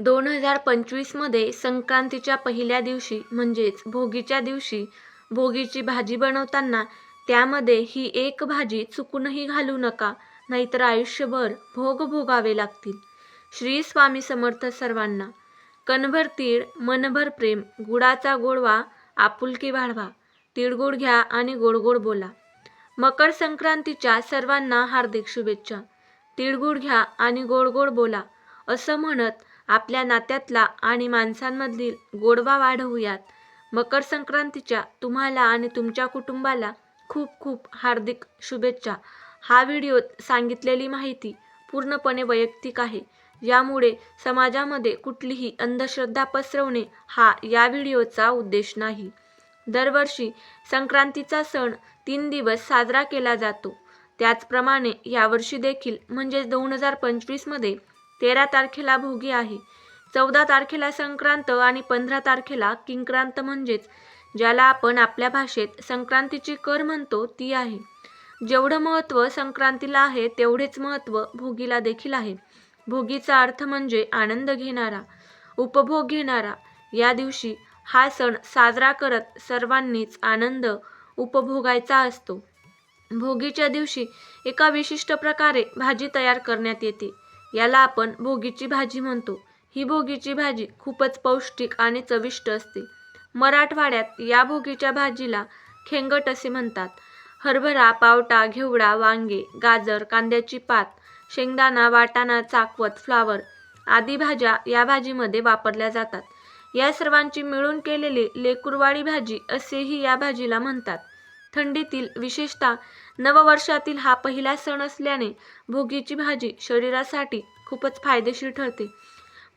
दोन हजार पंचवीसमध्ये संक्रांतीच्या पहिल्या दिवशी म्हणजेच भोगीच्या दिवशी भोगीची भाजी बनवताना त्यामध्ये ही एक भाजी चुकूनही घालू नका नाहीतर आयुष्यभर भोग भोगावे लागतील. श्री स्वामी समर्थ सर्वांना कणभर तीळ मनभर प्रेम गुडाचा गोडवा आपुलकी वाढवा तिळगुळ घ्या आणि गोड गोड बोला. मकर संक्रांतीच्या सर्वांना हार्दिक शुभेच्छा. तिळगुळ घ्या आणि गोड गोड बोला असं म्हणत आपल्या नात्यातला आणि माणसांमधील गोडवा वाढवूयात. मकर संक्रांतीच्या तुम्हाला आणि तुमच्या कुटुंबाला खूप खूप हार्दिक शुभेच्छा. हा व्हिडिओत सांगितलेली माहिती पूर्णपणे वैयक्तिक आहे. यामुळे समाजामध्ये कुठलीही अंधश्रद्धा पसरवणे हा या व्हिडिओचा उद्देश नाही. दरवर्षी संक्रांतीचा सण तीन दिवस साजरा केला जातो. त्याचप्रमाणे यावर्षी देखील म्हणजेच दोन हजार पंचवीसमध्ये तेरा तारखेला भोगी आहे. चौदा तारखेला संक्रांत आणि पंधरा तारखेला किंक्रांत म्हणजेच ज्याला आपण आपल्या भाषेत संक्रांतीची कर म्हणतो ती आहे. जेवढं महत्त्व संक्रांतीला आहे तेवढेच महत्त्व भोगीला देखील आहे. भोगीचा अर्थ म्हणजे आनंद घेणारा उपभोग घेणारा. या दिवशी हा सण साजरा करत सर्वांनीच आनंद उपभोगायचा असतो. भोगीच्या दिवशी एका विशिष्ट प्रकारे भाजी तयार करण्यात येते. याला आपण भोगीची भाजी म्हणतो. ही भोगीची भाजी खूपच पौष्टिक आणि चविष्ट असते. मराठवाड्यात या भोगीच्या भाजीला खेंगट असे म्हणतात. हरभरा पावटा घेवडा वांगे गाजर कांद्याची पात शेंगदाणा वाटाणा चाकवत फ्लावर आदी भाज्या या भाजीमध्ये वापरल्या जातात. या सर्वांची मिळून केलेली लेकुरवाडी भाजी असेही या भाजीला म्हणतात. थंडीतील विशेषतः नववर्षातील हा पहिला सण असल्याने भोगीची भाजी शरीरासाठी खूपच फायदेशीर ठरते.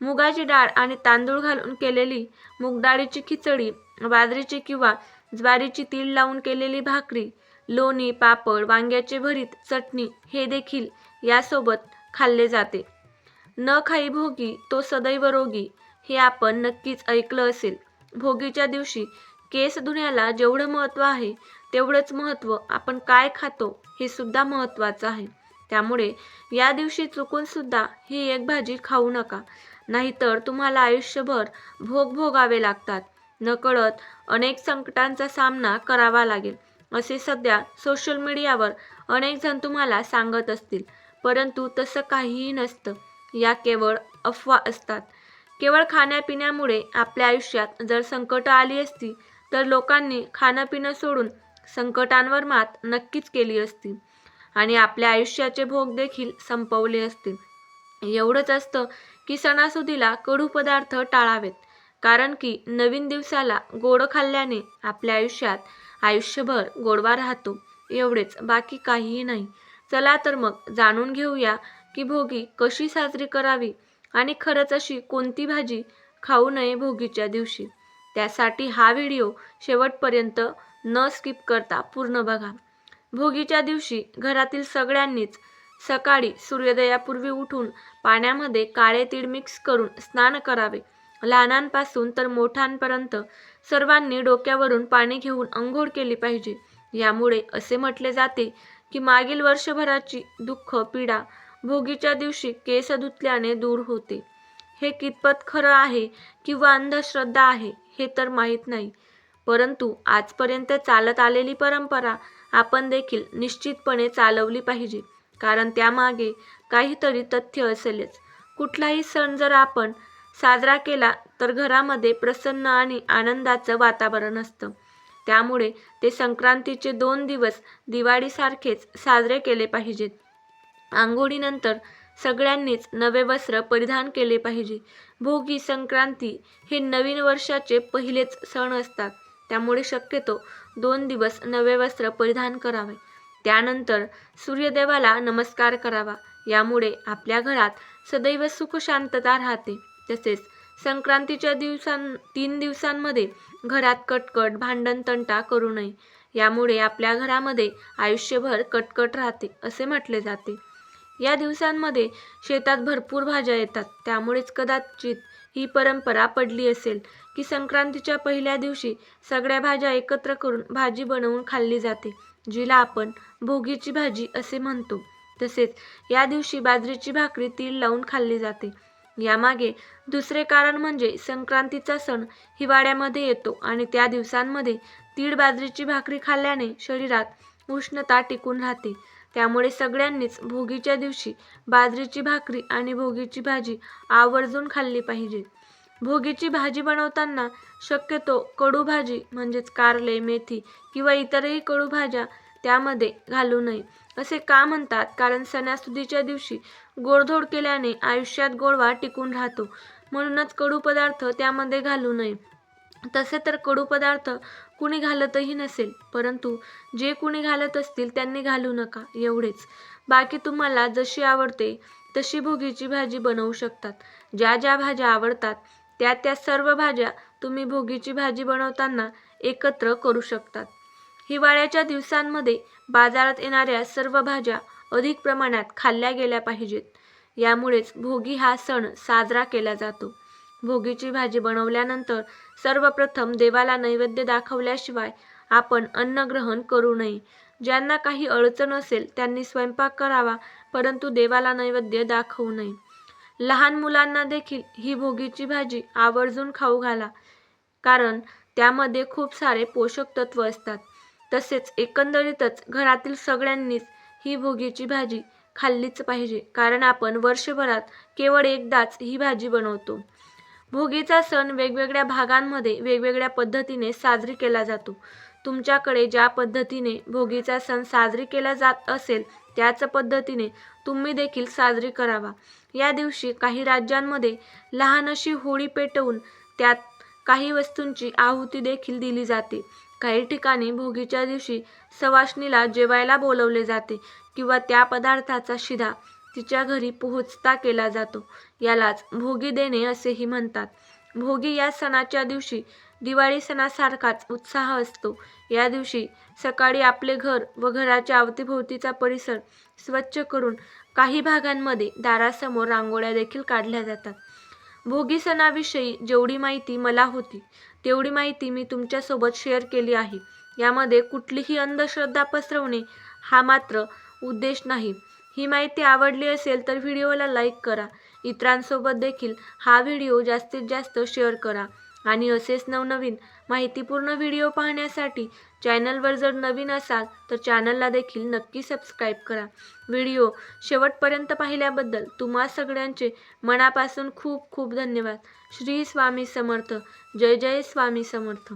मुगाची डाळ आणि तांदूळ घालून केलेली मुगडाळीची खिचडी बाजरीची किंवा ज्वारीची तीळ लावून केलेली भाकरी लोणी पापड वांग्याचे भरीत चटणी हे देखील यासोबत खाल्ले जाते. न खाई भोगी तो सदैव रोगी हे आपण नक्कीच ऐकलं असेल. भोगीच्या दिवशी केस धुण्याला जेवढं महत्त्व आहे तेवढंच महत्त्व आपण काय खातो हे सुद्धा महत्त्वाचं आहे. त्यामुळे या दिवशी चुकून सुद्धा ही एक भाजी खाऊ नका. नाहीतर तुम्हाला आयुष्यभर भोग भोगावे लागतात. नकळत अनेक संकटांचा सामना करावा लागेल. असे सध्या सोशल मीडियावर अनेक जण तुम्हाला सांगत असतील. परंतु तसं काहीही नसतं. या केवळ अफवा असतात. केवळ खाण्यापिण्यामुळे आपल्या आयुष्यात जर संकट आली असती तर लोकांनी खाणं पिणं सोडून संकटांवर मात नक्कीच केली असती. आणि आपल्या आयुष्याचे भोग देखील संपवले असते. एवढंच असतं की सणासुदीला कडू पदार्थ टाळावेत. कारण की नवीन दिवसाला गोड खाल्ल्याने आपल्या आयुष्यात आयुष्यभर गोडवा राहतो. एवढेच बाकी काहीही नाही. चला तर मग जाणून घेऊया की भोगी कशी साजरी करावी आणि खरंच अशी कोणती भाजी खाऊ नये भोगीच्या दिवशी. त्यासाठी हा व्हिडिओ शेवटपर्यंत न स्किप करता पूर्ण बघा. भोगीच्या दिवशी घरातील सगळ्यांनीच सकाळी सूर्योदयापूर्वी उठून पाण्यामध्ये काळे तीळ मिक्स करून स्नान करावे. लहानांपासून तर मोठ्यांपर्यंत सर्वांनी डोक्यावरून पाणी घेऊन अंघोळ केली पाहिजे. यामुळे असे म्हटले जाते की मागील वर्षभराची दुःख पीडा भोगीच्या दिवशी केस धुतल्याने दूर होते. हे कितपत खरं आहे किंवा अंधश्रद्धा आहे? हे तर माहीत नाही. परंतु आजपर्यंत चालत आलेली परंपरा आपण देखील निश्चितपणे चालवली पाहिजे. कारण त्यामागे काहीतरी तथ्य असेलच. कुठलाही सण जर आपण साजरा केला तर घरामध्ये प्रसन्न आणि आनंदाचं वातावरण असतं. त्यामुळे ते संक्रांतीचे दोन दिवस दिवाळीसारखेच साजरे केले पाहिजेत. आंघोळीनंतर सगळ्यांनीच नवे वस्त्र परिधान केले पाहिजे. भोगी संक्रांती हे नवीन वर्षाचे पहिलेच सण असतात. त्यामुळे शक्यतो दोन दिवस नवे वस्त्र परिधान करावे. त्यानंतर सूर्यदेवाला नमस्कार करावा. यामुळे आपल्या घरात सदैव सुख शांतता राहते. तसेच संक्रांतीच्या दिवसां तीन दिवसांमध्ये घरात कटकट भांडण तंटा करू नये. यामुळे आपल्या घरामध्ये आयुष्यभर कटकट राहते असे म्हटले जाते. या दिवसांमध्ये शेतात भरपूर भाज्या येतात. त्यामुळेच कदाचित ही परंपरा पडली असेल की संक्रांतीच्या पहिल्या दिवशी सगळ्या भाज्या एकत्र करून भाजी बनवून खाल्ली जाते जिला आपण भोगीची भाजी असे म्हणतो. तसेच या दिवशी बाजरीची भाकरी तीळ लावून खाल्ली जाते. यामागे दुसरे कारण म्हणजे संक्रांतीचा सण हिवाळ्यामध्ये येतो आणि त्या दिवसांमध्ये तीळ बाजरीची भाकरी खाल्ल्याने शरीरात उष्णता टिकून राहते. त्यामुळे सगळ्यांनीच भोगीच्या दिवशी बाजरीची भाकरी आणि भोगीची भाजी आवर्जून खाल्ली पाहिजे. भोगीची भाजी बनवताना शक्यतो कडू भाजी म्हणजेच कारले मेथी किंवा इतरही कडू भाज्या त्यामध्ये घालू नये असे का म्हणतात? कारण सणासुदीच्या दिवशी गोडधोड केल्याने आयुष्यात गोडवा टिकून राहतो. म्हणूनच कडू पदार्थ त्यामध्ये घालू नये. तसे तर कडू पदार्थ कुणी घालतही नसेल परंतु जे कुणी घालत असतील त्यांनी घालू नका एवढेच. बाकी तुम्हाला जशी आवडते तशी भोगीची भाजी बनवू शकतात. ज्या ज्या भाज्या आवडतात त्या त्या सर्व भाज्या तुम्ही भोगीची भाजी बनवताना एकत्र करू शकतात. हिवाळ्याच्या दिवसांमध्ये बाजारात येणाऱ्या सर्व भाज्या अधिक प्रमाणात खाल्ल्या गेल्या पाहिजेत. यामुळेच भोगी हा सण साजरा केला जातो. भोगीची भाजी बनवल्यानंतर सर्वप्रथम देवाला नैवेद्य दाखवल्याशिवाय आपण अन्न ग्रहण करू नये. ज्यांना काही अडचण असेल त्यांनी स्वयंपाक करावा परंतु देवाला नैवेद्य दाखवू नये. लहान मुलांना देखील ही भोगीची भाजी आवर्जून खाऊ घाला कारण त्यामध्ये खूप सारे पोषक तत्व असतात. तसेच एकंदरीतच घरातील सगळ्यांनीच ही भोगीची भाजी खाल्लीच पाहिजे कारण आपण वर्षभरात केवळ एकदाच ही भाजी बनवतो. भोगीचा सण वेगवेगळ्या भागांमध्ये वेगवेगळ्या पद्धतीने साजरी केला जातो. तुमच्याकडे ज्या पद्धतीने भोगीचा सण साजरी केला जात असेल त्याच पद्धतीने तुम्ही देखील साजरी करावा. या दिवशी काही राज्यांमध्ये लहान अशी होळी पेटवून त्यात काही वस्तूंची आहुती देखील दिली जाते. काही ठिकाणी भोगीच्या दिवशी सवाष्णीला जेवायला बोलवले जाते किंवा त्या पदार्थाचा शिधा तिच्या घरी पोहोचता केला जातो. यालाच भोगी देणे असेही म्हणतात. भोगी या सणाच्या दिवशी दिवाळी सणासारखाच उत्साह असतो. या दिवशी सकाळी आपले घर व घराच्या अवतीभोवतीचा परिसर स्वच्छ करून काही भागांमध्ये दारासमोर रांगोळ्या देखील काढल्या जातात. भोगी सणाविषयी जेवढी माहिती मला होती तेवढी माहिती मी तुमच्यासोबत शेअर केली आहे. यामध्ये कुठलीही अंधश्रद्धा पसरवणे हा मात्र उद्देश नाही. ही माहिती आवडली असेल तर व्हिडिओला लाईक करा. इतरांसोबत देखील हा व्हिडिओ जास्तीत जास्त शेअर करा. आणि असेच नवनवीन माहितीपूर्ण व्हिडिओ पाहण्यासाठी चॅनलवर जर नवीन असाल तर चॅनलला देखील नक्की सबस्क्राईब करा. व्हिडिओ शेवटपर्यंत पाहिल्याबद्दल तुम्हा सगळ्यांचे मनापासून खूप खूप धन्यवाद. श्री स्वामी समर्थ. जय जय स्वामी समर्थ.